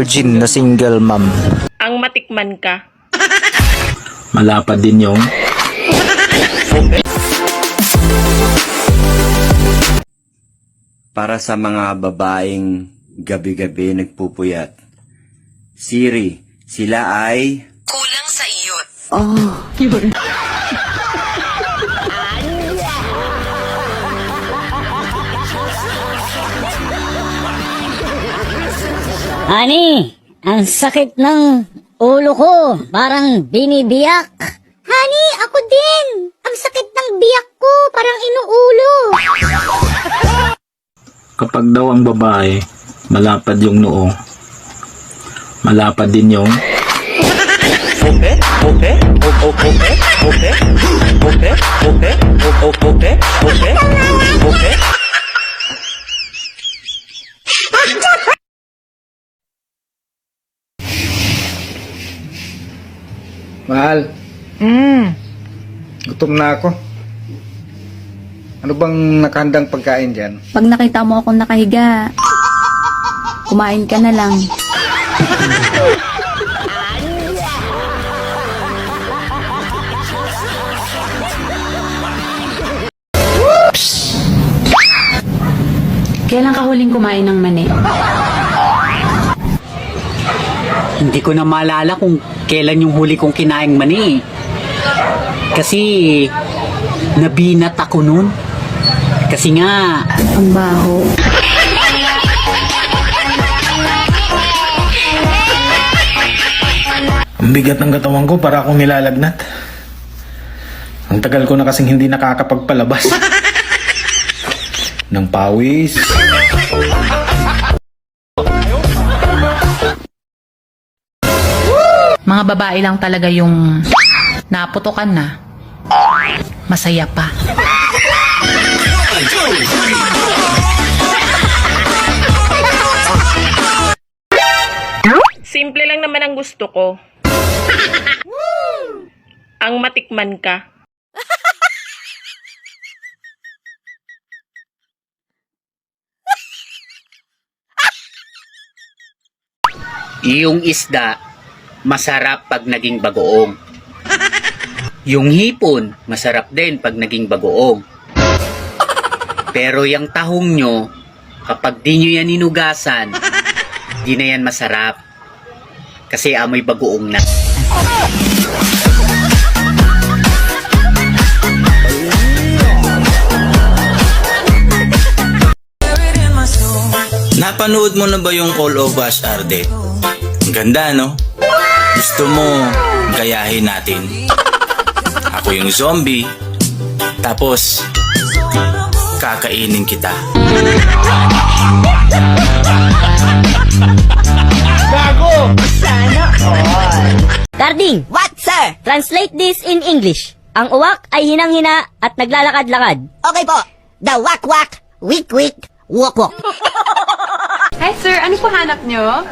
virgin na single mom. Ang matikman ka. Malapad din yung para sa mga babaeng gabi-gabi nagpupuyat. Siri, sila ay... Kulang sa iyot. Ani, ang sakit ng ulo ko. Parang binibiyak. Hani, ako din. Ang sakit ng biyak ko. Parang inuulo. kapag daw ang babae, malapad yung noo. Malapad din yung Okay, okay, okay, okay, okay, okay, okay, okay, okay. Mahal. Mm. Gutom na ako. Ano bang nakahandang pagkain dyan? Pag nakita mo akong nakahiga, kumain ka na lang. Kailan ka huling kumain ng mani? Hindi ko na maalala kung kailan yung huli kong kinaing mani. Kasi nabinat ako nun. Kasi nga, Ang baho. Ang bigat ng katawan ko para akong nilalagnat. Ang tagal ko na kasing hindi nakakapagpalabas. ng pawis. Mga babae lang talaga yung naputokan na. Masaya pa. Simple lang naman ang gusto ko. ang matikman ka. yung isda, masarap pag naging bagoong. Yung hipon, masarap din pag naging bagoong. Pero yung tahong nyo, kapag di nyo yan inugasan, di na yan masarap. Kasi amoy bagoong na. Napanood mo na ba yung Call of Us, Arde? Ang ganda, no? Gusto mo, gayahin natin. Ako yung zombie, tapos, kakainin kita. Darding, What, sir? translate this in English. Ang uwak ay hinang-hina at naglalakad-lakad. Okay po. The wak-wak, wik-wik, wok-wok. Hi sir, ano po hanap nyo?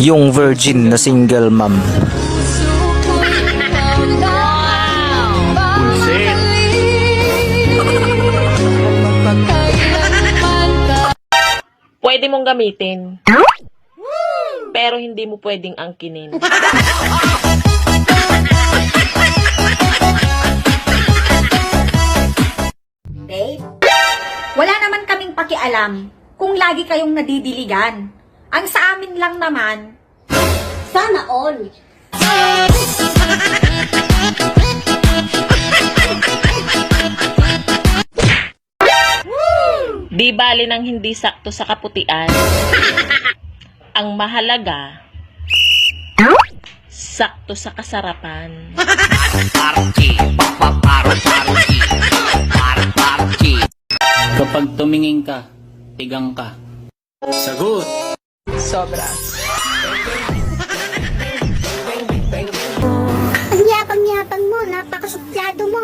Yung virgin na single mom. Pwede mong gamitin. Pero hindi mo pwedeng angkinin. Babe, wala naman kaming pakialam kung lagi kayong nadidiligan. Ang sa amin lang naman, Sana all. Di bali ng hindi sakto sa kaputian. Ang mahalaga, sakto sa kasarapan. Kapag tumingin ka, tigang ka. Sagot! Ang yapang-yapang mo, napakasuplado mo.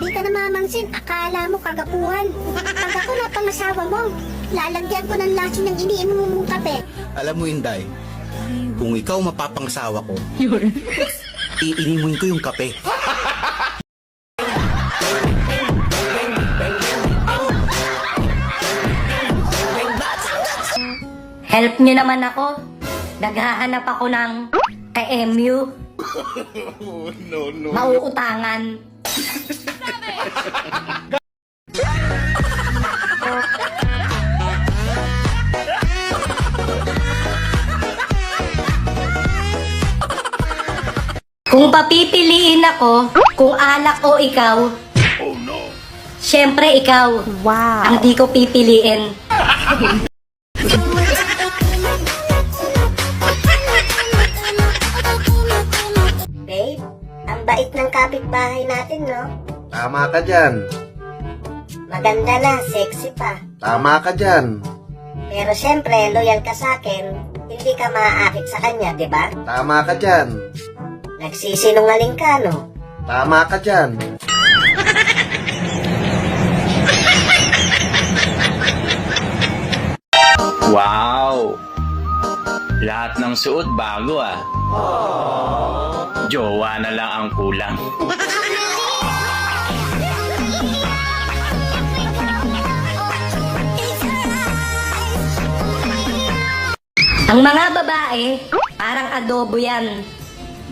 Di ka namamansin, akala mo kagapuhan. Pag ako na pangasawa mo, lalagyan ko ng laso ng iniinom mong kape. Alam mo, Inday, kung ikaw mapapangasawa ko, iinimuin ko yung kape. Help niyo naman ako. Naghahanap ako ng ka-MU. no, no, Mauutangan. Kung papipiliin ako, kung alak o ikaw, Siyempre ikaw. Wow. Ang di ko pipiliin. bait ng kapitbahay natin, no? Tama ka dyan. Maganda na, sexy pa. Tama ka dyan. Pero syempre, loyal ka sa akin. Hindi ka maaakit sa kanya, di ba? Tama ka dyan. Nagsisinungaling ka, no? Tama ka dyan. Lahat ng suot bago ah. Jowa na lang ang kulang. Ang mga babae, parang adobo yan.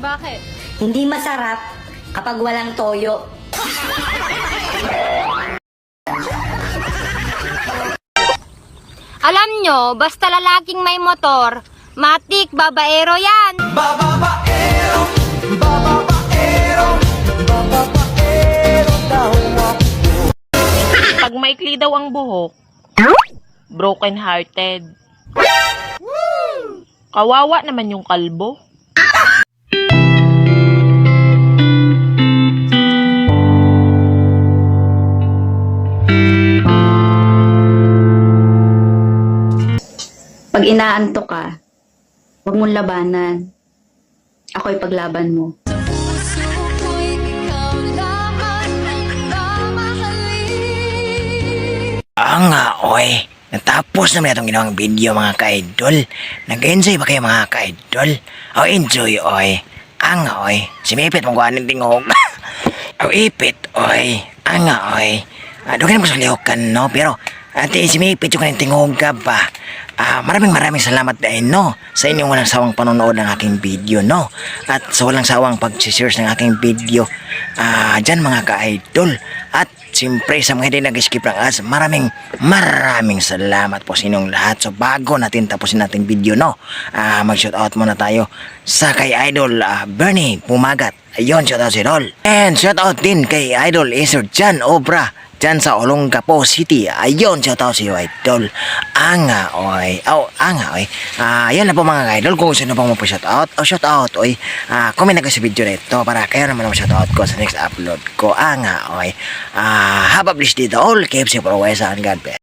Bakit? Hindi masarap kapag walang toyo. Alam nyo, basta lalaking may motor, matik, babaero yan. Pag maikli daw ang buhok, broken hearted. Kawawa naman yung kalbo. Pag inaanto ka, huwag mong labanan. Ako'y paglaban mo. Ah nga, oy. Natapos naman itong ginawang video mga ka-idol. Nag-enjoy ba kayo mga ka-idol? O enjoy, oy. Ang nga, oy. Simipit mong kuhanin tingog. o ipit, oy. Ang nga, oy. Ah, Doon ka na lihokan, no? Pero, ate, simipit yung kanin tingog ka ba? Ah, maraming maraming salamat dahil, no? Sa inyong walang sawang panonood ng aking video, no? At sa walang sawang pag-share ng aking video. Ah, dyan mga ka-idol. At Siyempre sa mga hindi nag-skip ng ads, maraming maraming salamat po sa inyong lahat. So bago natin tapusin natin video, no? Ah, mag-shoutout muna tayo sa kay Idol ah, Bernie Pumagat. Ayun, shoutout si Rol. And shoutout din kay Idol Isir Jan Obra dyan sa Olongapo City. Ayun, shoutout si Idol. Anga, oy. Oh, anga, oy. Ah, yan na po mga idol. Kung gusto nyo pong mag-shoutout o shoutout, oy. Ah, comment na kayo sa video nito para kayo naman ang shoutout ko sa next upload ko. Anga, oy. Ah, have a blessed day to all. Keep safe always and God bless.